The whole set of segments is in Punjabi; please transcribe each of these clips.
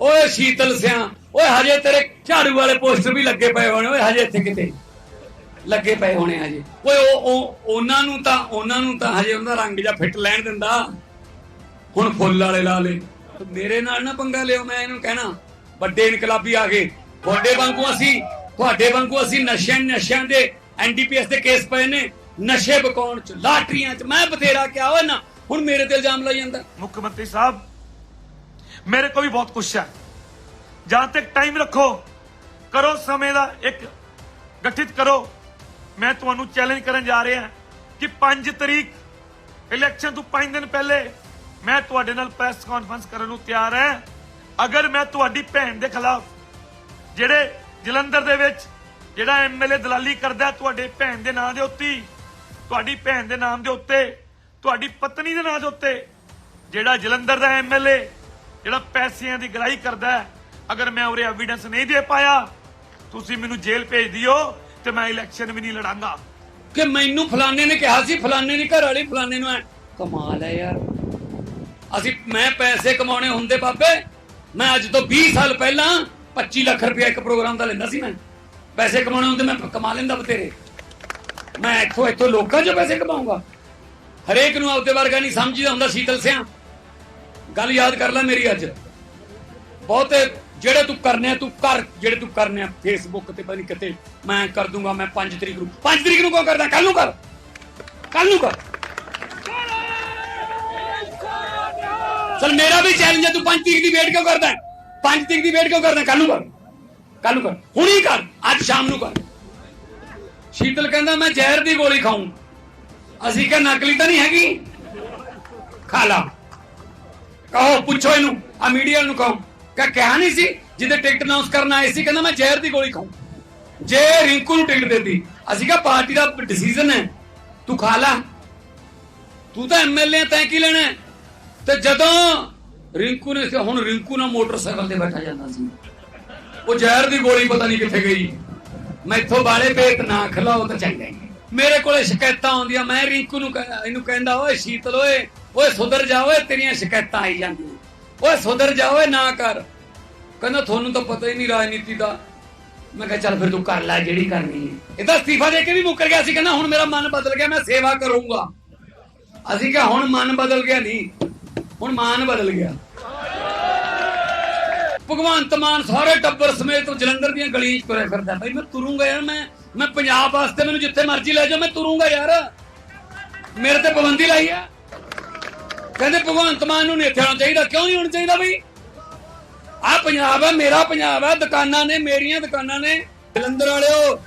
ਓਏ ਸ਼ੀਤਲ ਸਿਆ, ਓਏ ਹਜੇ ਤੇਰੇ ਝਾੜੂ ਵਾਲੇ ਪੋਸਟਰ ਵੀ ਲੱਗੇ ਪਏ ਹੋਣੇ, ਓਏ ਹਜੇ ਇੱਥੇ ਕਿਤੇ? ਲੱਗੇ ਪਏ ਹੋਣੇ ਹਜੇ। ਓਏ ਉਹ ਉਹਨਾਂ ਨੂੰ ਤਾਂ, ਉਹਨਾਂ ਨੂੰ ਤਾਂ ਹਜੇ ਉਹਦਾ ਰੰਗ ਜਾਂ ਫਿੱਟ ਲੈਣ ਦਿੰਦਾ। ਹੁਣ ਫੁੱਲ ਵਾਲੇ ਲਾ ਲੇ। ਮੇਰੇ ਨਾਲ ਨਾ ਪੰਗਾ ਲਿਓ, ਮੈਂ ਇਹਨੂੰ ਕਹਿਣਾ, ਵੱਡੇ ਇਨਕਲਾਬੀ ਆ ਗਏ। ਤੁਹਾਡੇ ਵਾਂਗੂ ਅਸੀਂ, ਤੁਹਾਡੇ ਵਾਂਗੂ ਅਸੀਂ ਨਸ਼ਿਆਂ ਨਸ਼ਿਆਂ ਦੇ ਐਨਡੀਪੀਐਸ ਦੇ ਕੇਸ ਪਏ ਨੇ। ਨਸ਼ੇ ਬਕਾਉਣ ਚ, ਲਾਟਰੀਆਂ ਚ, ਮੈਂ ਬਥੇਰਾ ਕਿਹਾ, ਓਏ ਨਾ, ਹੁਣ ਮੇਰੇ ਤੇ ਇਲਜ਼ਾਮ ਲਾਈ ਜਾਂਦਾ। ਮੁੱਖ ਮੰਤਰੀ ਸਾਹਿਬ ਮੇਰੇ ਕੋਲ ਵੀ ਬਹੁਤ ਕੁਛ ਹੈ। ਜਹਾਂ ਤੱਕ ਟਾਈਮ ਰੱਖੋ, ਕਰੋ ਸਮੇਂ ਦਾ ਇੱਕ ਗਠਿਤ ਕਰੋ। ਮੈਂ ਤੁਹਾਨੂੰ ਚੈਲੰਜ ਕਰਨ ਜਾ ਰਿਹਾ ਕਿ 5 ਤਰੀਕ ਇਲੈਕਸ਼ਨ ਤੋਂ 5 ਦਿਨ ਪਹਿਲੇ ਮੈਂ ਤੁਹਾਡੇ ਨਾਲ ਪ੍ਰੈਸ ਕਾਨਫਰੰਸ ਕਰਨ ਨੂੰ ਤਿਆਰ ਹਾਂ। ਅਗਰ ਮੈਂ ਤੁਹਾਡੀ ਭੈਣ ਦੇ ਖਿਲਾਫ ਜਿਹੜੇ ਜਲੰਧਰ ਦੇ ਵਿੱਚ ਜਿਹੜਾ ਐਮਐਲਏ ਦਲਾਲੀ ਕਰਦਾ ਤੁਹਾਡੇ ਭੈਣ ਦੇ ਨਾਂ ਦੇ ਉੱਤੇ, ਤੁਹਾਡੀ ਭੈਣ ਦੇ ਨਾਮ ਦੇ ਉੱਤੇ, ਤੁਹਾਡੀ ਪਤਨੀ ਦੇ ਨਾਂ ਦੇ ਉੱਤੇ ਜਿਹੜਾ ਜਲੰਧਰ ਦਾ ਐਮਐਲਏ ਜਿਹੜਾ ਪੈਸਿਆਂ ਦੀ ਗਲਾਈ ਕਰਦਾ ਅਗਰ ਮੈਂ ਉਰੇ ਐਵੀਡੈਂਸ ਨਹੀਂ ਦੇ ਪਾਇਆ, ਤੁਸੀਂ ਮੈਨੂੰ ਜੇਲ੍ਹ ਭੇਜ ਦਿਓ ਤੇ ਮੈਂ ਇਲੈਕਸ਼ਨ ਵੀ ਨਹੀਂ ਲੜਾਂਗਾ। ਕਿ ਮੈਨੂੰ ਫਲਾਣੇ ਨੇ ਕਿਹਾ ਸੀ, ਫਲਾਣੇ ਦੀ ਘਰ ਵਾਲੀ ਫਲਾਣੇ ਨੂੰ ਕਮਾਲ ਹੈ ਯਾਰ। ਅਸੀਂ, ਮੈਂ ਪੈਸੇ ਕਮਾਉਣੇ ਹੁੰਦੇ ਬਾਬੇ, ਮੈਂ ਅੱਜ ਤੋਂ 20 ਸਾਲ ਪਹਿਲਾਂ 25 ਲੱਖ ਰੁਪਇਆ ਇੱਕ ਪ੍ਰੋਗਰਾਮ ਦਾ ਲੈਂਦਾ ਸੀ ਮੈਂ। ਪੈਸੇ ਕਮਾਉਣੇ ਹੁੰਦੇ, ਮੈਂ ਕਮਾ ਲੈਂਦਾ ਬਤੇਰੇ ਮੈਂ ਇੱਥੋਂ ਇੱਥੋਂ ਲੋਕਾਂ 'ਚੋਂ ਪੈਸੇ ਕਮਾਉਂਗਾ ਹਰੇਕ ਨੂੰ ਆਪਦੇ ਵਰਗਾ ਨਹੀਂ ਸਮਝੀਦਾ ਹੁੰਦਾ ਸ਼ੀਤਲ ਸਿਆ। ਗੱਲ ਯਾਦ ਕਰ ਲੈ ਮੇਰੀ ਅੱਜ। ਬਹੁਤੇ ਜਿਹੜੇ ਤੂੰ ਕਰਨੇ ਆ, ਤੂੰ ਕਰ। ਜਿਹੜੇ ਤੂੰ ਕਰਨੇ ਆ ਫੇਸਬੁੱਕ ਤੇ ਪਤਾ ਨਹੀਂ ਕਿਤੇ ਮੈਂ ਕਰ ਦੂੰਗਾ, ਮੈਂ 5 ਤਰੀਕ ਨੂੰ। 5 ਤਰੀਕ ਨੂੰ ਕਿਉਂ ਕਰਦਾ? ਕੱਲ ਨੂੰ ਕਰ। ਕੱਲ ਨੂੰ ਕਰ। ਚਲ ਮੇਰਾ ਵੀ ਚੈਲੰਜ ਹੈ ਤੂੰ 5 ਤਰੀਕ ਦੀ ਵੇਟ ਕਿਉਂ ਕਰਦਾ? 5 ਤਰੀਕ ਦੀ ਵੇਟ ਕਿਉਂ ਕਰਦਾ? ਕੱਲ ਨੂੰ ਕਰ। ਕੱਲ ਨੂੰ ਕਰ। ਹੁਣੀ ਕਰ। ਅੱਜ ਸ਼ਾਮ ਨੂੰ ਕਰ। ਸ਼ੀਤਲ ਕਹਿੰਦਾ, ਮੈਂ ਜ਼ਹਿਰ ਦੀ ਗੋਲੀ ਖਾਊਂ। ਅਸੀਂ ਕਿਹਾ, ਨਕਲੀ ਤਾਂ ਨਹੀਂ ਹੈਗੀ? ਖਾ ਲਾ। ਕਹੋ, ਪੁੱਛੋ ਇਹਨੂੰ। ਆ ਮੀਡੀਆ ਨੂੰ ਕਹੋ। ਕਿ ਕਿਹਾ ਨਹੀਂ ਸੀ? ਜਿਹਦੇ ਟਿਕਟ ਅਨਾਉਂਸ ਕਰਨ ਆਏ ਸੀ, ਕਹਿੰਦਾ ਮੈਂ ਜ਼ਹਿਰ ਦੀ ਗੋਲੀ ਖਾਊਂ। ਜੇ ਰਿੰਕੂ ਨੂੰ ਟਿਕਟ ਦਿੱਤੀ। ਅਸੀਂ ਕਿਹਾ, ਪਾਰਟੀ ਦਾ ਡਿਸੀਜਨ ਹੈ। ਤੂੰ ਖਾ ਲਾ। ਤੂੰ ਤਾਂ ਐਮਐਲਏ ਤੈਂ ਕੀ ਲੈਣਾ ਤੇ ਜਦੋਂ ਰਿੰਕੂ ਨੇ ਹੁਣ ਰਿੰਕੂ ਨਾਲ ਮੋਟਰਸਾਈਕਲ ਤੇ ਬੈਠਾ ਜਾਂਦਾ ਸੀ। ਉਹ ਜ਼ਹਿਰ ਦੀ ਗੋਲੀ ਪਤਾ ਨਹੀਂ ਕਿੱਥੇ ਗਈ। ਮੈਥੋਂ ਬਾਲੇ ਪੇਟ ਨਾ ਖਲਾਓ ਤਾਂ ਚੰਗਾ ਮੇਰੇ ਕੋਲੇ ਸ਼ਿਕਾਇਤਾਂ ਆਉਂਦੀਆਂ। ਮੈਂ ਰਿੰਕੂ ਨੂੰ ਇਹਨੂੰ ਕਹਿੰਦਾ, ਓਏ, ਸ਼ੀਤਲ, ਓਏ ਓਏ ਸੁਧਰ ਜਾ ਓਏ, ਤੇਰੀਆਂ ਸ਼ਿਕਾਇਤਾਂ ਆਈ ਜਾਂਦੀਆਂ। ਓਏ ਸੁਧਰ ਜਾ ਓਏ, ਨਾ ਕਰ। ਕਹਿੰਦਾ ਤੁਹਾਨੂੰ ਤਾਂ ਪਤਾ ਹੀ ਨਹੀਂ ਰਾਜਨੀਤੀ ਦਾ। ਮੈਂ ਕਿਹਾ ਚੱਲ ਫਿਰ ਤੂੰ ਕਰ ਲੈ ਜਿਹੜੀ ਕਰਨੀ ਹੈ। ਇਹ ਤਾਂ ਅਸਤੀਫਾ ਦੇ ਕੇ ਵੀ ਮੁੱਕਰ ਗਿਆ ਸੀ, ਕਹਿੰਦਾ ਹੁਣ ਮੇਰਾ ਮਨ ਬਦਲ ਗਿਆ, ਮੈਂ ਸੇਵਾ ਕਰੂੰਗਾ। ਅਸੀਂ ਕਿਹਾ ਹੁਣ ਮਨ ਬਦਲ ਗਿਆ ਨਹੀਂ, ਹੁਣ ਮਾਨ ਬਦਲ ਗਿਆ। ਭਗਵੰਤ ਮਾਨ ਸਾਰੇ ਟੱਬਰ ਸਮੇਤ ਜਲੰਧਰ ਦੀਆਂ ਗਲੀਆਂ 'ਚ ਤੁਰਿਆ ਫਿਰਦਾ ਭਾਈ ਮੈਂ ਤੁਰੂੰਗਾ ਯਾਰ, ਮੈਂ ਮੈਂ ਪੰਜਾਬ ਵਾਸਤੇ ਮੈਨੂੰ ਜਿੱਥੇ ਮਰਜ਼ੀ ਲੈ ਜਾਓ, ਮੈਂ ਤੁਰੂੰਗਾ ਯਾਰ। ਮੇਰੇ ਤੇ ਪਾਬੰਦੀ ਲਾਈ ਆ। ਕਹਿੰਦੇ ਭਗਵੰਤ ਮਾਨ ਨੂੰ ਨਹੀਂ ਇੱਥੇ ਆਉਣਾ ਚਾਹੀਦਾ। ਕਿਉਂ ਨਹੀਂ ਹੋਣਾ ਚਾਹੀਦਾ ਬਈ? ਆ ਪੰਜਾਬ ਹੈ ਮੇਰਾ ਪੰਜਾਬ ਆ, ਦੁਕਾਨਾਂ ਨੇ, ਮੇਰੀਆਂ ਦੁਕਾਨਾਂ ਨੇ। ਜਲੰਧਰ ਵਾਲਿਓ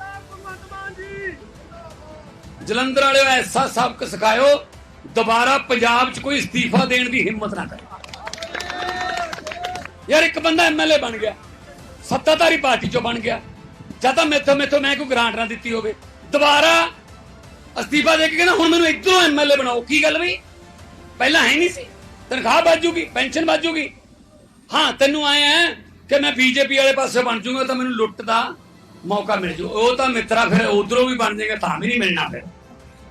ਜਲੰਧਰ ਵਾਲਿਓ, ਐਸਾ ਸਬਕ ਸਿਖਾਇਓ, ਦੁਬਾਰਾ ਪੰਜਾਬ 'ਚ ਕੋਈ ਅਸਤੀਫਾ ਦੇਣ ਦੀ ਹਿੰਮਤ ਨਾ ਕਰੇ। ਯਾਰ, ਇੱਕ ਬੰਦਾ ਐਮਐਲਏ ਬਣ ਗਿਆ। ਸੱਤਾਧਾਰੀ ਪਾਰਟੀ 'ਚੋਂ ਬਣ ਗਿਆ। ਜਾਂ ਤਾਂ ਮੈਥੋਂ ਮੈਥੋਂ ਮੈਂ ਕੋਈ ਗ੍ਰਾਂਟ ਨਾ ਦਿੱਤੀ ਹੋਵੇ। ਦੁਬਾਰਾ ਅਸਤੀਫਾ ਦੇ ਕੇ ਕਹਿੰਦਾ, ਹੁਣ ਮੈਨੂੰ ਇਧਰੋਂ ਐਮਐਲਏ ਬਣਾਓ। ਕੀ ਗੱਲ ਬਈ? ਪਹਿਲਾਂ ਹੈ ਨਹੀਂ ਸੀ। ਤਨਖਾਹ ਬਾਜੂਗੀ ਪੈਨਸ਼ਨ ਬਾਜੂਗੀ ਹਾਂ, ਤੈਨੂੰ ਆਇਆ ਹੈ ਕਿ ਮੈਂ ਬੀਜੇਪੀ ਵਾਲੇ ਪਾਸੇ ਬਣ ਜਾਊਂਗਾ ਤਾਂ ਮੈਨੂੰ ਲੁੱਟ ਦਾ ਮੌਕਾ ਮਿਲ ਜੂ। ਉਹ ਤਾਂ ਮਿੱਤਰਾ ਫਿਰ ਉਧਰੋਂ ਵੀ ਬਣ ਜਾਏਗਾ ਤਾਂ ਵੀ ਨਹੀਂ ਮਿਲਣਾ ਫਿਰ।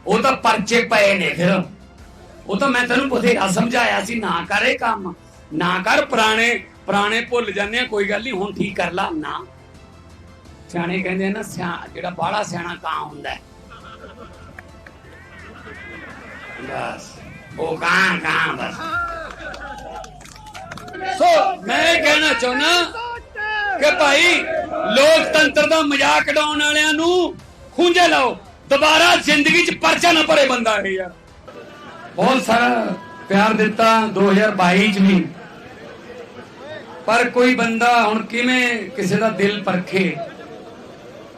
ਉਹ ਤਾਂ ਪਰਚੇ ਪਏ ਨੇ ਫਿਰ। ਉਹ ਤਾਂ ਮੈਂ ਤੈਨੂੰ ਬਥੇਰਾ ਸਮਝਾਇਆ ਸੀ, ਨਾ ਕਰੇ ਕੰਮ, ਨਾ ਕਰ ਪੁਰਾਣੇ ਪੁਰਾਣੇ ਭੁੱਲ ਜਾਂਦੇ ਆ, ਕੋਈ ਗੱਲ ਨਹੀਂ, ਹੁਣ ਠੀਕ ਕਰ ਲਾ, ਨਾ। ਸਿਆਣੇ ਕਹਿੰਦੇ ਨਾ, ਸਿਆ, ਜਿਹੜਾ ਬਾਹਲਾ ਸਿਆਣਾ ਕਾਂ ਹੁੰਦਾ ਹੈ। ਬਸ। ਉਹ ਕਾਂ ਕਾਂ ਬਸ। ਸੋ ਮੈਂ ਕਹਿਣਾ ਚਾਹੁੰਦਾ ਕਿ ਭਾਈ ਲੋਕਤੰਤਰ ਦਾ ਮਜ਼ਾਕ ਉਡਾਉਣ ਵਾਲਿਆਂ ਨੂੰ ਖੁੰਝੇ ਲਾਓ। ਦੁਬਾਰਾ ਜ਼ਿੰਦਗੀ 'ਚ ਪਰਚਾ ਨਾ ਭਰੇ ਬੰਦਾ ਇਹ ਯਾਰ। ਬਹੁਤ ਸਾਰਾ ਪਿਆਰ ਦਿੱਤਾ 2022 'ਚ ਵੀ। ਪਰ ਕੋਈ ਬੰਦਾ ਹੁਣ ਕਿਵੇਂ ਕਿਸੇ ਦਾ ਦਿਲ ਪਰਖੇ?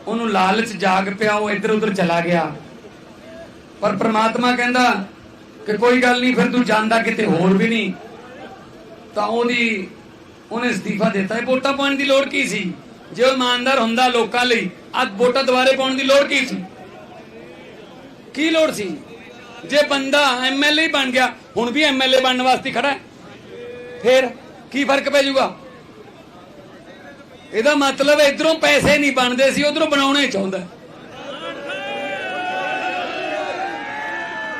ਉਹਨੂੰ ਲਾਲਚ ਜਾਗ ਪਿਆ, ਉਹ ਇੱਧਰ ਉੱਧਰ ਚਲਾ ਗਿਆ। ਪਰ ਪ੍ਰਮਾਤਮਾ ਕਹਿੰਦਾ ਕਿ ਕੋਈ ਗੱਲ ਨਹੀਂ, ਫਿਰ ਤੂੰ ਜਾਂਦਾ ਕਿਤੇ ਹੋਰ ਵੀ ਨਹੀਂ। ਤਾਂ ਉਹਦੀ, ਉਹਨੇ ਅਸਤੀਫਾ ਦਿੱਤਾ। ਇਹ ਵੋਟਾਂ ਪਾਉਣ ਦੀ ਲੋੜ ਕੀ ਸੀ? ਜੇ ਉਹ ਇਮਾਨਦਾਰ ਹੁੰਦਾ ਲੋਕਾਂ ਲਈ, ਅੱਜ ਵੋਟਾਂ ਦੁਬਾਰੇ ਪਾਉਣ ਦੀ ਲੋੜ ਕੀ ਸੀ? ਕੀ ਲੋੜ ਸੀ? ਜੇ ਬੰਦਾ ਐਮਐਲਏ ਬਣ ਗਿਆ, ਹੁਣ ਵੀ ਐਮਐਲਏ ਬਣਨ ਵਾਸਤੇ ਖੜਾ ਹੈ। ਫਿਰ ਕੀ ਫ਼ਰਕ ਪੈ ਜਾਊਗਾ? ਇਹਦਾ ਮਤਲਬ ਇਧਰੋਂ ਪੈਸੇ ਨਹੀਂ ਬਣਦੇ ਸੀ, ਉਧਰੋਂ ਬਣਾਉਣੇ ਚਾਹੁੰਦਾ।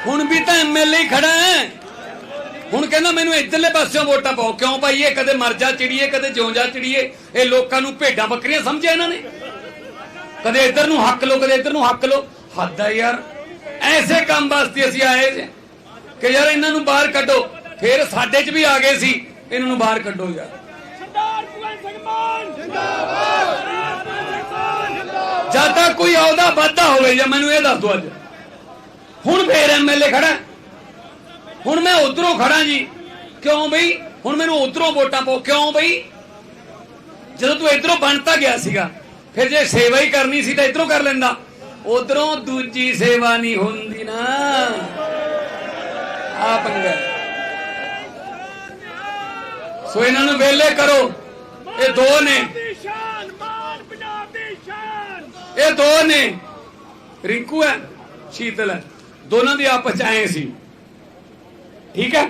ਹੁਣ ਵੀ ਤਾਂ ਐਮਐਲਏ ਖੜਾ ਹੈ। ਹੁਣ ਕਹਿੰਦਾ ਮੈਨੂੰ ਇੱਧਰਲੇ ਪਾਸਿਓਂ ਵੋਟਾਂ ਪਾਓ। ਕਿਉਂ ਭਾਈ? ਇਹ ਕਦੇ ਮਰ ਜਾ ਚਿੜੀਏ ਕਦੇ ਜਿਉਂ ਜਾ ਚਿੜੀਏ। ਇਹ ਲੋਕਾਂ ਨੂੰ ਭੇਡਾਂ ਬੱਕਰੀਆਂ ਸਮਝਿਆ ਇਹਨਾਂ ਨੇ? ਕਦੇ ਇੱਧਰ ਨੂੰ ਹੱਕ ਲੋ ਕਦੇ ਇੱਧਰ ਨੂੰ ਹੱਕ ਲੋ ਹੱਦ ਹੈ ਯਾਰ। ਐਸੇ ਕੰਮ ਵਾਸਤੇ ਅਸੀਂ ਆਏ ਜੇ ਕਿ ਯਾਰ ਇਹਨਾਂ ਨੂੰ ਬਾਹਰ ਕੱਢੋ। ਫਿਰ ਸਾਡੇ 'ਚ ਵੀ ਆ ਗਏ ਸੀ। ਇਹਨਾਂ ਨੂੰ ਬਾਹਰ ਕੱਢੋ ਯਾਰ। ਜਿੰਦਾਬਾਦ ਜਿੰਦਾਬਾਦ ਜਦ ਤੱਕ ਕੋਈ ਆਉਦਾ ਵਾਧਾ ਹੋਵੇ ਜਾਂ ਮੈਨੂੰ ਇਹ ਦੱਸ ਦੋ ਅੱਜ। ਹੁਣ ਫੇਰ ਐਮਐਲਏ ਖੜਾ। ਹੁਣ ਮੈਂ ਉਧਰੋਂ ਖੜਾ ਜੀ। ਕਿਉਂ ਬਈ? ਹੁਣ ਮੈਨੂੰ ਉਧਰੋਂ ਵੋਟਾਂ ਪਾਓ। ਕਿਉਂ ਬਈ? ਜਦੋਂ ਤੂੰ ਇਧਰੋਂ ਬਣਤਾ ਗਿਆ ਸੀਗਾ। ਫਿਰ ਜੇ ਸੇਵਾ ਹੀ ਕਰਨੀ ਸੀ ਤਾਂ ਇਧਰੋਂ ਕਰ ਲੈਂਦਾ। ਉਧਰੋਂ ਦੂਜੀ ਸੇਵਾ ਨਹੀਂ ਹੁੰਦੀ ਨਾ। ਆ ਪੰਗਾ। ਸੋ ਇਹਨਾਂ ਨੂੰ ਵੇਲੇ ਕਰੋ। ਇਹ ਦੋ ਨੇ। ਇਹ ਦੋ ਨੇ। ਰਿੰਕੂ ਹੈ, ਸ਼ੀਤਲ ਹੈ। ਦੋਨਾਂ ਦੇ ਆਪਸ ਚ ਆਏ ਸੀ। ਠੀਕ ਹੈ?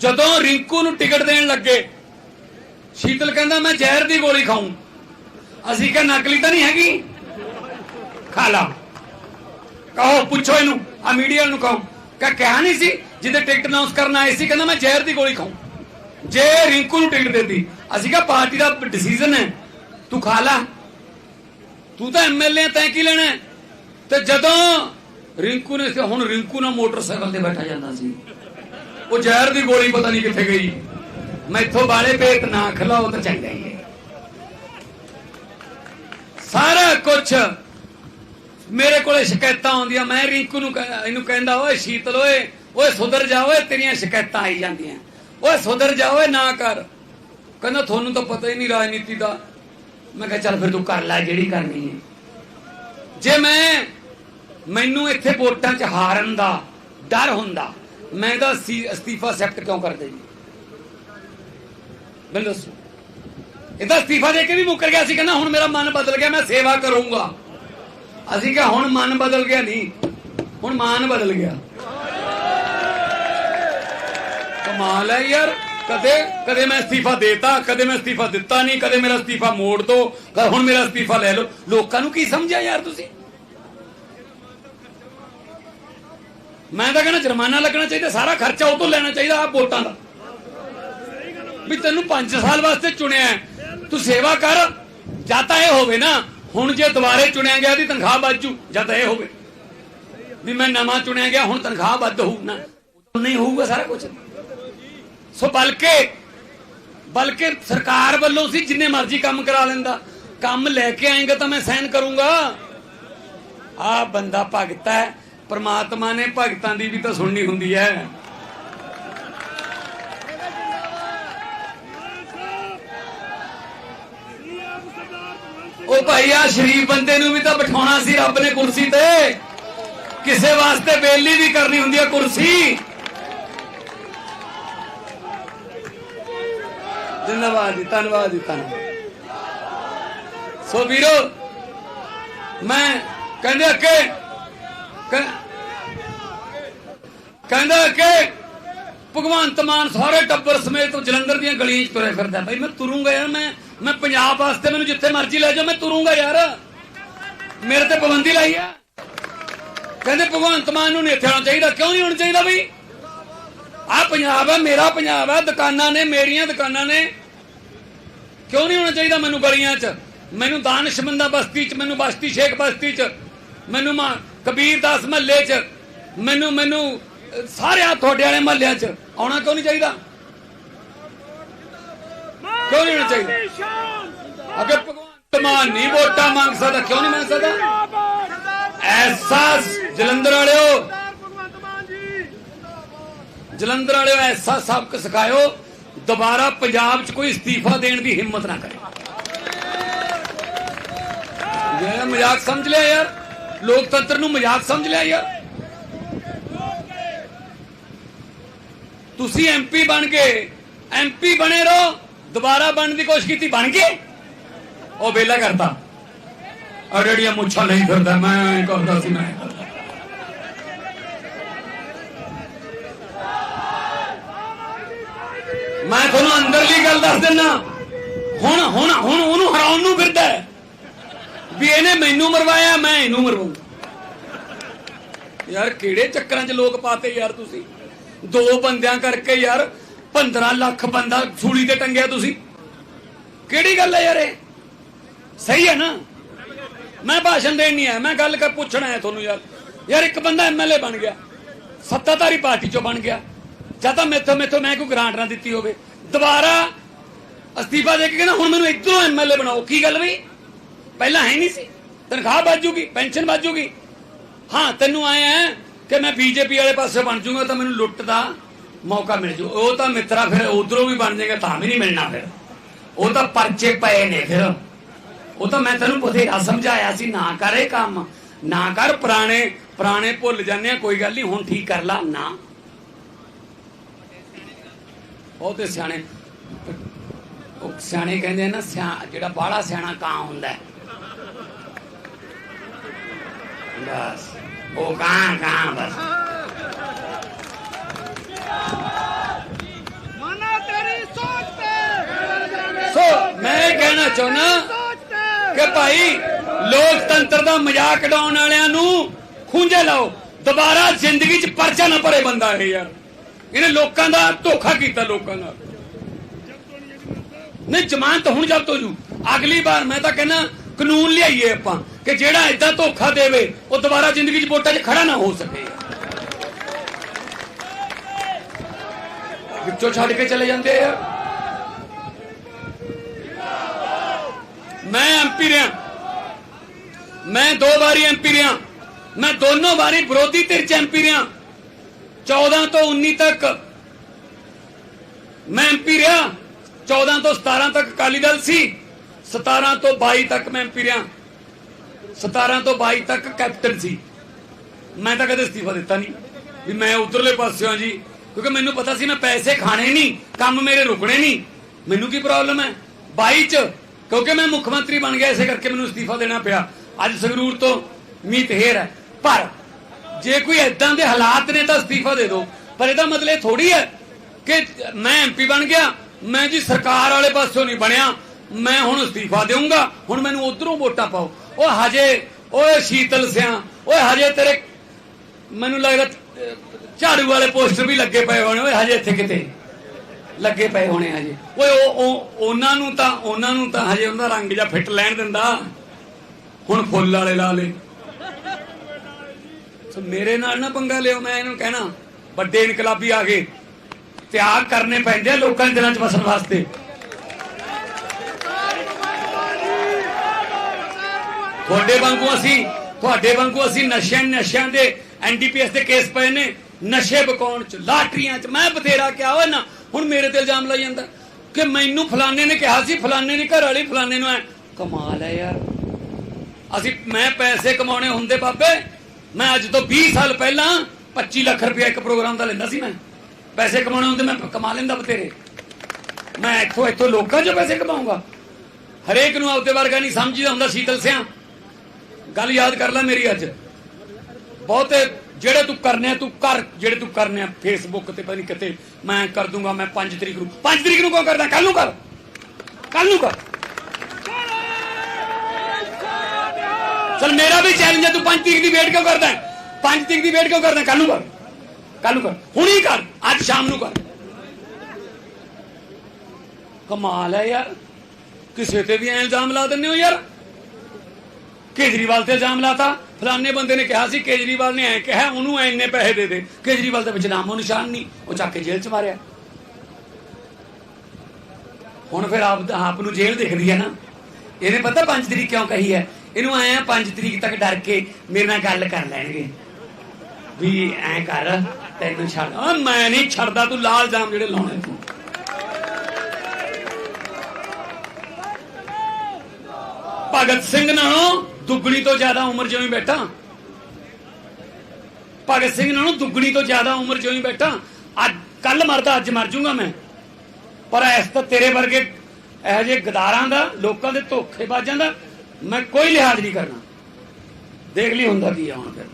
ਜਦੋਂ ਰਿੰਕੂ ਨੂੰ ਟਿਕਟ ਦੇਣ ਲੱਗੇ, ਸ਼ੀਤਲ ਕਹਿੰਦਾ, ਮੈਂ ਜ਼ਹਿਰ ਦੀ ਗੋਲੀ ਖਾਊਂ। ਅਸੀਂ ਕਿਹਾ, ਨਕਲੀ ਤਾਂ ਨਹੀਂ ਹੈਗੀ। ਖਾ ਲਾ। ਕਹੋ, ਪੁੱਛੋ ਇਹਨੂੰ ਆ ਮੀਡੀਆ ਨੂੰ ਕਹੋ। ਕਹ, ਕਿਹਾ ਨਹੀਂ ਸੀ? ਜਿਹਦੇ ਟਿਕਟ ਅਨਾਉਂਸ ਕਰਨ ਆਏ ਸੀ, ਕਹਿੰਦਾ, ਮੈਂ ਜ਼ਹਿਰ ਦੀ ਗੋਲੀ ਖਾਊਂ। ਜੇ ਰਿੰਕੂ ਨੂੰ ਟਿਕਟ ਦਿੰਦੀ ਅਸੀਂ ਕਿਹਾ, ਪਾਰਟੀ ਦਾ ਡਿਸੀਜਨ ਹੈ। ਤੂੰ ਖਾ ਲਾ। ਤੂੰ ਤਾਂ ਐਮਐਲਏ ਤੈਂ ਕੀ ਲੈਣਾ ਤੇ ਜਦੋਂ ਰਿੰਕੂ ਨੇ ਹੁਣ ਰਿੰਕੂ ਨਾਲ ਮੋਟਰਸਾਈਕਲ ਤੇ ਬੈਠਾ ਜਾਂਦਾ ਸੀ। ਉਹ ਜ਼ਹਿਰ ਦੀ ਗੋਲੀ ਪਤਾ ਨਹੀਂ ਕਿੱਥੇ ਗਈ। ਮੈਥੋਂ ਬਾਲੇ ਪੇਟ ਨਾ ਖਲਾਓ ਤਾਂ ਚੰਗਾ ਹੀ ਹੈ। ਸਾਰਾ ਕੁਝ ਮੇਰੇ ਕੋਲੇ ਸ਼ਿਕਾਇਤਾਂ ਆਉਂਦੀਆਂ। ਮੈਂ ਰਿੰਕੂ ਨੂੰ ਕਹਿ- ਇਹਨੂੰ ਕਹਿੰਦਾ, ਓਏ ਸ਼ੀਤਲ ਓਏ ਓਏ ਸੁਧਰ ਜਾ, ਓਏ, ਤੇਰੀਆਂ ਸ਼ਿਕਾਇਤਾਂ ਆਈ ਜਾਂਦੀਆਂ। ਓਏ ਸੁਧਰ ਜਾ, ਓਏ ਨਾ ਕਰ। ਕਹਿੰਦਾ, ਤੁਹਾਨੂੰ ਤਾਂ ਪਤਾ ਹੀ ਨਹੀਂ ਰਾਜਨੀਤੀ ਦਾ। ਮੈਂ ਕਿਹਾ, ਚੱਲ ਫਿਰ ਤੂੰ ਕਰ ਲੈ ਜਿਹੜੀ ਕਰਨੀ ਹੈ। ਜੇ ਮੈਂ ਮੈਨੂੰ ਇੱਥੇ ਵੋਟਾਂ 'ਚ ਹਾਰਨ ਦਾ ਡਰ ਹੁੰਦਾ। ਮੈਂ ਇਹਦਾ ਅਸਤੀ- ਅਸਤੀਫਾ ਐਕਸੈਪਟ ਕਿਉਂ ਕਰਦੇ ਜੀ? ਮੈਨੂੰ ਦੱਸੋ। ਇਹਦਾ ਅਸਤੀਫਾ ਦੇ ਕੇ ਵੀ ਮੁੱਕਰ ਗਿਆ ਸੀ, ਕਹਿੰਦਾ ਹੁਣ ਮੇਰਾ ਮਨ ਬਦਲ ਗਿਆ, ਮੈਂ ਸੇਵਾ ਕਰੂੰਗਾ। ਅਸੀਂ ਕਿਹਾ ਹੁਣ ਮਨ ਬਦਲ ਗਿਆ ਨਹੀਂ, ਹੁਣ ਮਾਨ ਬਦਲ ਗਿਆ। ਕਮਾਲ ਹੈ ਯਾਰ, ਕਦੇ ਕਦੇ ਮੈਂ ਅਸਤੀਫਾ ਦੇਤਾ, ਕਦੇ ਮੈਂ ਅਸਤੀਫਾ ਦਿੱਤਾ ਨਹੀਂ, ਕਦੇ ਮੇਰਾ ਅਸਤੀਫਾ ਮੋੜ ਦੋ ਹੁਣ ਮੇਰਾ ਅਸਤੀਫਾ ਲੈ ਲਓ। ਲੋਕਾਂ ਨੂੰ ਕੀ ਸਮਝਿਆ ਯਾਰ ਤੁਸੀਂ? ਮੈਂ ਤਾਂ ਕਹਿੰਦਾ ਜੁਰਮਾਨਾ ਲੱਗਣਾ ਚਾਹੀਦਾ, ਸਾਰਾ ਖਰਚਾ ਉਹ ਤੋਂ ਲੈਣਾ ਚਾਹੀਦਾ ਆ ਵੋਟਾਂ ਦਾ। ਵੀ ਤੈਨੂੰ 5 ਸਾਲ ਵਾਸਤੇ ਚੁਣਿਆ ਤੂੰ ਸੇਵਾ ਕਰ, ਜਾਂ ਤਾਂ ਇਹ ਹੋਵੇ ਨਾ, ਹੁਣ ਜੇ ਦੁਬਾਰੇ ਚੁਣਿਆ ਗਿਆ ਦੀ ਤਨਖਾਹ ਵੱਜੂ ਜਾਂ ਤਾਂ ਇਹ ਹੋਵੇ। ਵੀ ਮੈਂ ਨਵਾਂ ਚੁਣਿਆ ਗਿਆ, ਹੁਣ ਤਨਖਾਹ ਵੱਧ ਹੋਊ ਨਾ। ਨਹੀਂ ਹੋਊਗਾ ਸਾਰਾ ਕੁਝ ਸੋ ਬਲਕਿ ਬਲਕਿ ਸਰਕਾਰ ਵੱਲੋਂ ਸੀ ਜਿੰਨੇ ਮਰਜ਼ੀ ਕੰਮ ਕਰਾ ਲੈਂਦਾ, ਕੰਮ ਲੈ ਕੇ ਆਏਗਾ ਤਾਂ ਮੈਂ ਸਾਈਨ ਕਰੂੰਗਾ। ਆ ਬੰਦਾ ਭਗਤਾ ਹੈ। ਪਰਮਾਤਮਾ ਨੇ ਭਗਤਾਂ ਦੀ ਵੀ ਤਾਂ ਸੁਣਨੀ ਹੁੰਦੀ ਹੈ। ਉਹ ਭਾਈ ਆ ਸ਼ਰੀਫ ਬੰਦੇ ਨੂੰ ਵੀ ਤਾਂ ਬਿਠਾਉਣਾ ਸੀ ਰੱਬ ਨੇ ਕੁਰਸੀ ਤੇ। ਕਿਸੇ ਵਾਸਤੇ ਬੇਲੀ ਵੀ ਕਰਨੀ ਹੁੰਦੀ ਹੈ ਕੁਰਸੀ। ਧੰਨਵਾਦ ਜੀ ਧੰਨਵਾਦ ਜੀ, ਧੰਨਵਾਦ। ਸੋ ਵੀਰੋ, ਮੈਂ ਕਹਿੰਦੇ ਅੱਗੇ ਕਹਿੰਦਾ ਕਿ ਭਗਵੰਤ ਮਾਨ ਸਾਰੇ ਟੱਬਰ ਸਮੇਤ ਜਲੰਧਰ ਦੀਆਂ ਗਲੀਆਂ 'ਚ ਤੁਰੇ ਫਿਰਦਾ। ਬਈ ਮੈਂ ਤੁਰੂੰਗਾ ਯਾਰ, ਮੈਂ ਮੈਂ ਪੰਜਾਬ ਵਾਸਤੇ ਮੈਨੂੰ ਜਿੱਥੇ ਮਰਜ਼ੀ ਲੈ ਜਾਓ, ਮੈਂ ਤੁਰੂੰਗਾ ਯਾਰ। ਮੇਰੇ ਤੇ ਪਾਬੰਦੀ ਲਾਈ ਆ। ਕਹਿੰਦੇ ਭਗਵੰਤ ਮਾਨ ਨੂੰ ਇੱਥੇ ਆਉਣਾ ਚਾਹੀਦਾ। ਕਿਉਂ ਨਹੀਂ ਆਉਣਾ ਚਾਹੀਦਾ ਬਈ? ਆ ਪੰਜਾਬ ਹੈ ਮੇਰਾ ਪੰਜਾਬ ਹੈ ਦੁਕਾਨਾਂ ਨੇ, ਮੇਰੀਆਂ ਦੁਕਾਨਾਂ ਨੇ। ਕਿਉਂ ਨਹੀਂ ਹੋਣਾ ਚਾਹੀਦਾ ਮੈਨੂੰ ਗਲੀਆਂ 'ਚ? ਮੈਨੂੰ ਦਾਨਿਸ਼ਮੰਦਾ ਬਸਤੀ 'ਚ, ਮੈਨੂੰ ਬਸਤੀ ਸ਼ੇਖ ਬਸਤੀ 'ਚ। ਮੈਨੂੰ ਕਬੀਰ ਦਾਸ ਮਹੱਲੇ 'ਚ ਮੈਨੂੰ ਮੈਨੂੰ ਅਹ, ਸਾਰੇ ਆ ਤੁਹਾਡੇ ਵਾਲੇ ਮਹੱਲਿਆਂ 'ਚ ਆਉਣਾ ਕਿਉਂ ਨਹੀਂ ਚਾਹੀਦਾ? ਕਿਉਂ ਨਹੀਂ ਹੋਣਾ ਚਾਹੀਦਾ? ਦੀ ਸ਼ਾਨ ਮਾਨ ਨਹੀਂ ਵੋਟਾਂ ਮੰਗ ਸਕਦਾ ਕਿਉਂ ਨਹੀਂ ਮੰਗ ਸਕਦਾ? ਐਸਾ ਜਲੰਧਰ ਵਾਲਿਓ ਜਲੰਧਰ ਵਾਲਿਓ ਐਸਾ ਸਬਕ ਸਿਖਾਇਓ ਦੁਬਾਰਾ ਪੰਜਾਬ 'ਚ ਕੋਈ ਅਸਤੀਫਾ ਦੇਣ ਦੀ ਹਿੰਮਤ ਨਾ ਕਰੇ। ਇਹ ਮਜ਼ਾਕ ਸਮਝ ਲਿਆ ਯਾਰ? ਲੋਕਤੰਤਰ ਨੂੰ ਮਜ਼ਾਕ ਸਮਝ ਲਿਆ ਯਾਰ। ਤੁਸੀਂ ਐਮਪੀ ਬਣ ਗਏ ਐਮਪੀ ਬਣੇ ਰਹੋ, ਦੁਬਾਰਾ ਬਣਨ ਦੀ ਕੋਸ਼ਿਸ਼ ਕੀਤੀ, ਬਣ ਗਏ? ਉਹ ਵੇਲਾ ਕਰਤਾ। ਅੜੜੀਆਂ ਮੁੱਛਾਂ ਨਹੀਂ ਫਿਰਦਾ, ਮੈਂ ਕਰਦਾ ਸੀ, ਮੈਂ। ਮੈਂ ਤੁਹਾਨੂੰ ਅੰਦਰਲੀ ਗੱਲ ਦੱਸ ਦਿੰਨਾ। ਹੁਣ ਹੁਣ ਹੁਣ ਉਹਨੂੰ ਹਰਾਉਣ ਨੂੰ ਫਿਰਦਾ ਹੈ। ਵੀ ਇਹਨੇ ਮੈਨੂੰ ਮਰਵਾਇਆ, ਮੈਂ ਇਹਨੂੰ ਮਰਵਾਉਂ ਯਾਰ, ਕਿਹੜੇ ਚੱਕਰਾਂ 'ਚ ਲੋਕ ਪਾਤੇ ਯਾਰ ਤੁਸੀਂ? ਦੋ ਬੰਦਿਆਂ ਕਰਕੇ ਯਾਰ 15 ਲੱਖ ਬੰਦਾ ਸੂਲੀ ਤੇ ਟੰਗਿਆ ਤੁਸੀਂ। ਕਿਹੜੀ ਗੱਲ ਹੈ ਯਾਰ ਇਹ? ਸਹੀ ਹੈ ਨਾ? ਮੈਂ ਭਾਸ਼ਣ ਦੇਣ ਨਹੀਂ ਆਇਆ, ਮੈਂ ਗੱਲ ਕਰ ਪੁੱਛਣਾ ਹੈ ਤੁਹਾਨੂੰ ਯਾਰ। ਯਾਰ, ਇੱਕ ਬੰਦਾ ਐਮਐਲਏ ਬਣ ਗਿਆ। ਸੱਤਾਧਾਰੀ ਪਾਰਟੀ ਚੋਂ ਬਣ ਗਿਆ। ਜਾਂ ਤਾਂ ਮੈਥੋਂ ਮੈਥੋਂ ਮੈਂ ਕੋਈ ਗ੍ਰਾਂਟ ਨਾ ਦਿੱਤੀ ਹੋਵੇ। ਦੁਬਾਰਾ ਅਸਤੀਫਾ ਦੇ ਕੇ ਕਹਿੰਦਾ, ਹੁਣ ਮੈਨੂੰ ਇਧਰੋਂ ਐਮਐਲਏ ਬਣਾਓ। ਕੀ ਗੱਲ ਬਈ? ਪਹਿਲਾਂ ਹੈ ਨਹੀਂ ਸੀ। ਤਨਖਾਹ ਵੱਜੂਗੀ ਪੈਨਸ਼ਨ ਵੱਜੂਗੀ ਹਾਂ, ਤੈਨੂੰ ਆਏ ਹੈ ਕਿ ਮੈਂ ਬੀਜੇਪੀ ਵਾਲੇ ਪਾਸੇ ਬਣ ਜਾਊਂਗਾ ਤਾਂ ਮੈਨੂੰ ਲੁੱਟ ਦਾ ਮੌਕਾ ਮਿਲ ਜੂ। ਉਹ ਤਾਂ ਮਿੱਤਰਾ ਫਿਰ ਉਧਰੋਂ ਵੀ ਬਣ ਜਾਏਗਾ ਤਾਂ ਵੀ ਨਹੀਂ ਮਿਲਣਾ ਫਿਰ। ਉਹ ਤਾਂ ਪਰਚੇ ਪਏ ਨੇ ਫਿਰ। ਉਹ ਤਾਂ ਮੈਂ ਤੈਨੂੰ ਬਥੇਰਾ ਸਮਝਾਇਆ ਸੀ, ਨਾ ਕਰੇ ਕੰਮ, ਨਾ ਕਰ ਪੁਰਾਣੇ ਪੁਰਾਣੇ ਭੁੱਲ ਜਾਂਦੇ ਆ, ਕੋਈ ਗੱਲ ਨਹੀਂ, ਹੁਣ ਠੀਕ ਕਰ ਲਾ, ਨਾ। ਉਹ ਸਿਆਣੇ ਉਹ ਸਿਆਣੇ ਕਹਿੰਦੇ ਆ ਨਾ, ਸਿਆ ਜਿਹੜਾ ਬਾਹਲਾ ਸਿਆਣਾ ਕਾਂ ਹੁੰਦਾ ਹੈ। ਬਸ। ਮਾਨਾ ਤੇਰੀ ਸੋਚ ਤੇ। ਸੋ ਮੈਂ ਕਹਿਣਾ ਚਾਹੁੰਦਾ ਕਿ ਭਾਈ ਲੋਕਤੰਤਰ ਦਾ ਮਜ਼ਾਕ ਉਡਾਉਣ ਵਾਲਿਆਂ ਨੂੰ ਖੂੰਜੇ ਲਾਓ। ਦੁਬਾਰਾ ਜ਼ਿੰਦਗੀ 'ਚ ਪਰਚਾ ਨਾ ਭਰੇ ਬੰਦਾ ਇਹ ਯਾਰ। ਇਹਨੇ ਲੋਕਾਂ ਦਾ ਧੋਖਾ ਕੀਤਾ ਲੋਕਾਂ ਨਾਲ। ਨਹੀਂ ਜ਼ਮਾਨਤ ਹੁਣ ਜਬ ਤੋਂ ਜੂ ਅਗਲੀ ਵਾਰ ਮੈਂ ਤਾਂ ਕਹਿੰਦਾ ਕਾਨੂੰਨ ਲਿਆਈਏ ਆਪਾਂ। ਕਿ ਜਿਹੜਾ ਇਦਾਂ ਧੋਖਾ ਦੇਵੇ, ਉਹ ਦੁਬਾਰਾ ਜ਼ਿੰਦਗੀ 'ਚ ਵੋਟਾਂ 'ਚ ਖੜਾ ਨਾ ਹੋ ਸਕੇ। ਵਿੱਚੋਂ ਛੱਡ ਕੇ ਚਲੇ ਜਾਂਦੇ ਆ। ਮੈਂ ਐਮਪੀ ਰਿਹਾ। ਮੈਂ ਦੋ ਵਾਰੀ ਐਮਪੀ ਰਿਹਾ। ਮੈਂ ਦੋਨੋਂ ਵਾਰੀ ਵਿਰੋਧੀ ਧਿਰ ਚ ਐਮਪੀ ਰਿਹਾ। 14 ਤੋਂ 19 ਤੱਕ ਮੈਂ ਐਮਪੀ ਰਿਹਾ। 14 ਤੋਂ 17 ਤੱਕ ਅਕਾਲੀ ਦਲ ਸੀ। 17 ਤੋਂ 22 ਤੱਕ ਮੈਂ ਐਮਪੀ ਰਿਹਾ। 17 ਤੋਂ 22 ਤੱਕ ਕੈਪਟਨ ਸੀ। ਮੈਂ ਤਾਂ ਕਦੇ ਅਸਤੀਫਾ ਦਿੱਤਾ ਨਹੀਂ। ਵੀ ਮੈਂ ਉਧਰਲੇ ਪਾਸਿਓਂ ਜੀ। ਕਿਉਂਕਿ ਮੈਨੂੰ ਪਤਾ ਸੀ ਮੈਂ ਪੈਸੇ ਖਾਣੇ ਨਹੀਂ, ਕੰਮ ਮੇਰੇ ਰੁਕਣੇ ਨਹੀਂ। ਮੈਨੂੰ ਕੀ ਪ੍ਰੋਬਲਮ ਹੈ? 22 ਚ, ਕਿਉਂਕਿ ਮੈਂ ਮੁੱਖ ਮੰਤਰੀ ਬਣ ਗਿਆ, ਇਸੇ ਕਰਕੇ ਮੈਨੂੰ ਅਸਤੀਫਾ ਦੇਣਾ ਪਿਆ। ਅੱਜ ਸੰਗਰੂਰ ਤੋਂ ਮੀਤ ਹੇਰ ਹੈ। ਪਰ ਜੇ ਕੋਈ ਐਦਾਂ ਦੇ ਹਾਲਾਤ ਨੇ ਤਾਂ ਅਸਤੀਫਾ ਦੇ ਦਿਓ। ਪਰ ਇਹਦਾ ਮਤਲਬ ਇਹ ਥੋੜੀ ਹੈ ਕਿ ਮੈਂ ਐਮਪੀ ਬਣ ਗਿਆ, ਮੈਂ ਜੀ ਸਰਕਾਰ ਵਾਲੇ ਪਾਸੋਂ ਨਹੀਂ ਬਣਿਆ, ਮੈਂ ਹੁਣ ਅਸਤੀਫਾ ਦੇਵਾਂਗਾ ਹੁਣ ਮੈਨੂੰ ਉਧਰੋਂ ਵੋਟਾਂ ਪਾਓ। ਉਹ ਹਜੇ, ਓਏ ਸ਼ੀਤਲ ਸਿਆ, ਓਏ ਹਜੇ ਤੇਰੇ, ਮੈਨੂੰ ਲੱਗਦਾ, ਝਾੜੂ ਵਾਲੇ ਪੋਸਟਰ ਵੀ ਲੱਗੇ ਪਏ ਹੋਣੇ, ਓਏ ਹਜੇ ਇੱਥੇ ਕਿਤੇ ਲੱਗੇ ਪਏ ਹੋਣੇ ਹਜੇ। ਓਏ ਉਹ ਉਹਨਾਂ ਨੂੰ ਤਾਂ, ਉਹਨਾਂ ਨੂੰ ਤਾਂ ਹਜੇ ਉਹਦਾ ਰੰਗ ਜਾਂ ਫਿੱਟ ਲੈਣ ਦਿੰਦਾ। ਹੁਣ ਫੁੱਲ ਵਾਲੇ ਲਾ ਲੇ। ਸੋ ਮੇਰੇ ਨਾਲ ਨਾ ਪੰਗਾ ਲਿਓ, ਮੈਂ ਇਹਨੂੰ ਕਹਿਣਾ, ਵੱਡੇ ਇਨਕਲਾਬੀ ਆ ਗਏ। ਤਿਆਗ ਕਰਨੇ ਪੈਂਦੇ ਆ ਲੋਕਾਂ ਦੇ ਦਿਲਾਂ 'ਚ ਵਸਣ ਵਾਸਤੇ। ਤੁਹਾਡੇ ਵਾਂਗੂ ਅਸੀਂ, ਤੁਹਾਡੇ ਵਾਂਗੂ ਅਸੀਂ ਨਸ਼ਿਆਂ ਨਸ਼ਿਆਂ ਦੇ ਐਨਡੀਪੀਐਸ ਦੇ ਕੇਸ ਪਏ ਨੇ, ਨਸ਼ੇ ਬਕਾਉਣ ਚ, ਲਾਟਰੀਆਂ ਚ, ਮੈਂ ਬਥੇਰਾ ਕਿਹਾ ਓਏ ਨਾ, ਹੁਣ ਮੇਰੇ ਤੇ ਇਲਜ਼ਾਮ ਲਾਈ ਜਾਂਦਾ ਕਿ ਮੈਨੂੰ ਫਲਾਣੇ ਨੇ ਕਿਹਾ ਸੀ, ਫਲਾਣੇ ਦੀ ਘਰ ਵਾਲੀ ਫਲਾਣੇ ਨੂੰ ਐ, ਕਮਾਲ ਹੈ ਯਾਰ। ਅਸੀਂ, ਮੈਂ ਪੈਸੇ ਕਮਾਉਣੇ ਹੁੰਦੇ ਬਾਬੇ, ਮੈਂ ਅੱਜ ਤੋਂ 20 ਸਾਲ ਪਹਿਲਾਂ 25 ਲੱਖ ਰੁਪਇਆ ਇੱਕ ਪ੍ਰੋਗਰਾਮ ਦਾ ਲੈਂਦਾ ਸੀ ਮੈਂ। ਪੈਸੇ ਕਮਾਉਣੇ ਹੁੰਦੇ, ਮੈਂ ਕਮਾ ਲੈਂਦਾ ਬਤੇਰੇ ਮੈਂ ਇੱਥੋਂ ਇੱਥੋਂ ਲੋਕਾਂ 'ਚੋਂ ਪੈਸੇ ਕਮਾਉਂਗਾ ਹਰੇਕ ਨੂੰ ਆਪਦੇ ਵਰਗਾ ਨਹੀਂ ਸਮਝੀਦਾ ਹੁੰਦਾ, ਸ਼ੀਤਲ ਸਿਆ। ਗੱਲ ਯਾਦ ਕਰ ਲੈ ਮੇਰੀ ਅੱਜ। ਬਹੁਤੇ ਜਿਹੜੇ ਤੂੰ ਕਰਨੇ ਤੂੰ ਕਰ ਜਿਹੜੇ ਤੂੰ ਕਰਨੇ ਆ ਫੇਸਬੁੱਕ ਤੇ ਪਤਾ ਨਹੀਂ ਕਿਤੇ ਮੈਂ ਕਰ ਦੂੰਗਾ, ਮੈਂ 5 ਤਰੀਕ ਨੂੰ 5 ਤਰੀਕ ਨੂੰ ਕਿਉਂ ਕਰਦਾ? ਕੱਲ ਨੂੰ ਕਰ। ਕੱਲ ਨੂੰ ਕਰ। ਚਲ ਮੇਰਾ ਵੀ ਚੈਲੰਜ ਹੈ ਤੂੰ 5 ਤਰੀਕ ਦੀ ਵੇਟ ਕਿਉਂ ਕਰਦਾ? 5 ਤਰੀਕ ਦੀ ਵੇਟ ਕਿਉਂ ਕਰਦਾ? ਕੱਲ ਨੂੰ ਕਰ। ਕੱਲ ਨੂੰ ਕਰ। ਹੁਣੀ ਕਰ। ਅੱਜ ਸ਼ਾਮ ਨੂੰ ਕਰ। ਕਮਾਲ ਹੈ ਯਾਰ। ਕਿਸੇ ਤੇ ਵੀ ਇਲਜ਼ਾਮ ਲਾ ਦਿੰਦੇ ਹੋ ਯਾਰ। ਕੇਜਰੀਵਾਲ ਤੇ ਇਲਜ਼ਾਮ ਲਾਤਾ। ਫਲਾਣੇ ਬੰਦੇ ਨੇ ਕਿਹਾ ਸੀ, ਕੇਜਰੀਵਾਲ ਨੇ ਐ ਕਿਹਾ, ਉਹਨੂੰ ਐਨੇ ਪੈਸੇ ਦੇ ਦੇ। ਕੇਜਰੀਵਾਲ ਦੇ ਵਿੱਚ ਨਾਮੋ ਨਿਸ਼ਾਨ ਨਹੀਂ, ਉਹ ਚੱਕ ਕੇ ਜੇਲ੍ਹ ਚ ਮਾਰਿਆ। ਹੁਣ ਫਿਰ ਆਪ ਆਪ ਨੂੰ ਜੇਲ੍ਹ ਦਿਖਦੀ ਹੈ ਨਾ। ਇਹਨੇ ਪਤਾ 5 ਤਰੀਕ ਕਿਉਂ ਕਹੀ ਹੈ? ਇਹਨੂੰ ਆਏ 5 ਤਰੀਕ ਤੱਕ ਡਰ ਕੇ ਮੇਰੇ ਨਾਲ ਗੱਲ ਕਰ ਲੈਣਗੇ। ਵੀ ਐ ਕਰ, ਤੈਨੂੰ ਛੱਡ ਆ, ਮੈਂ ਨਹੀਂ ਛੱਡਦਾ, ਤੂੰ ਲਾਲ ਜਾਮ ਜਿਹੜੇ ਲਾਉਣੇ ਤੂੰ ਭਗਤ ਸਿੰਘ ਨਾਲੋਂ ਦੁੱਗਣੀ ਤੋਂ ਜ਼ਿਆਦਾ ਉਮਰ ਜਿਉਂ ਬੈਠਾ। ਭਗਤ ਸਿੰਘ ਨਾਲੋਂ ਦੁੱਗਣੀ ਤੋਂ ਜ਼ਿਆਦਾ ਉਮਰ ਜਿਉਂ ਬੈਠਾ। ਅੱਜ ਕੱਲ ਮਰਦਾ, ਅੱਜ ਮਰ ਜਾਊਂਗਾ ਮੈਂ। ਪਰ ਇਸ ਤਾਂ ਤੇਰੇ ਵਰਗੇ ਇਹੋ ਜਿਹੇ ਗਦਾਰਾਂ ਦਾ, ਲੋਕਾਂ ਦੇ ਧੋਖੇਬਾਜ਼ਾਂ ਦਾ ਮੈਂ ਕੋਈ ਲਿਹਾਜ਼ ਨਹੀਂ ਕਰਨਾ। ਦੇਖ ਲਈ ਹੁੰਦਾ ਕੀ ਆ ਹੁਣ ਫਿਰ।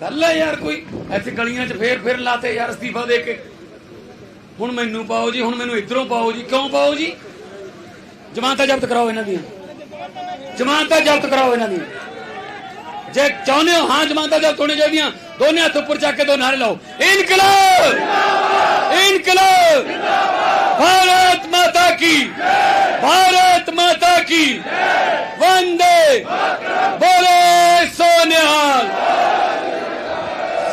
ਗੱਲ ਹੈ ਯਾਰ ਕੋਈ ਐਸੇ ਗਲੀਆਂ 'ਚ ਫੇਰ ਫੇਰ ਲਾਤੇ ਯਾਰ ਅਸਤੀਫਾ ਦੇ ਕੇ। ਹੁਣ ਮੈਨੂੰ ਪਾਓ ਜੀ, ਹੁਣ ਮੈਨੂੰ ਇਧਰੋਂ ਪਾਓ ਜੀ, ਕਿਉਂ ਪਾਓ ਜੀ? ਜ਼ਮਾਨਤਾਂ ਜ਼ਬਤ ਕਰਾਓ ਇਹਨਾਂ ਦੀਆਂ। ਜ਼ਮਾਨਤਾਂ ਜ਼ਬਤ ਕਰਾਓ ਇਹਨਾਂ ਦੀ ਜੇ ਚਾਹੁੰਦੇ ਹੋ, ਹਾਂ, ਜਮਾਨਤਾਂ ਜਦ ਤੋੜਨੇ ਚਾਹੀਦੀਆਂ। ਦੋਨੇ ਹੱਥ ਉੱਪਰ ਚੱਕ ਕੇ ਦੋ ਨਾਰੇ ਲਾਓ। ਇਨਕਲਾਬ! ਇਨਕਲਾਬ! ਭਾਰਤ ਮਾਤਾ ਕੀ? ਭਾਰਤ ਮਾਤਾ ਕੀ? ਵੰਦੇ ਬੋਲੇ ਸੋਨਿਹਾਲ।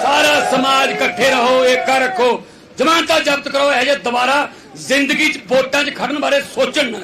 ਸਾਰਾ ਸਮਾਜ ਇਕੱਠੇ ਰਹੋ, ਏਕਾ ਰੱਖੋ। ਜਮਾਨਤਾਂ ਜ਼ਬਤ ਕਰੋ ਇਹ ਜੇ ਦੁਬਾਰਾ ਜ਼ਿੰਦਗੀ 'ਚ ਵੋਟਾਂ 'ਚ ਖੜਨ ਬਾਰੇ ਸੋਚਣ ਨਾ।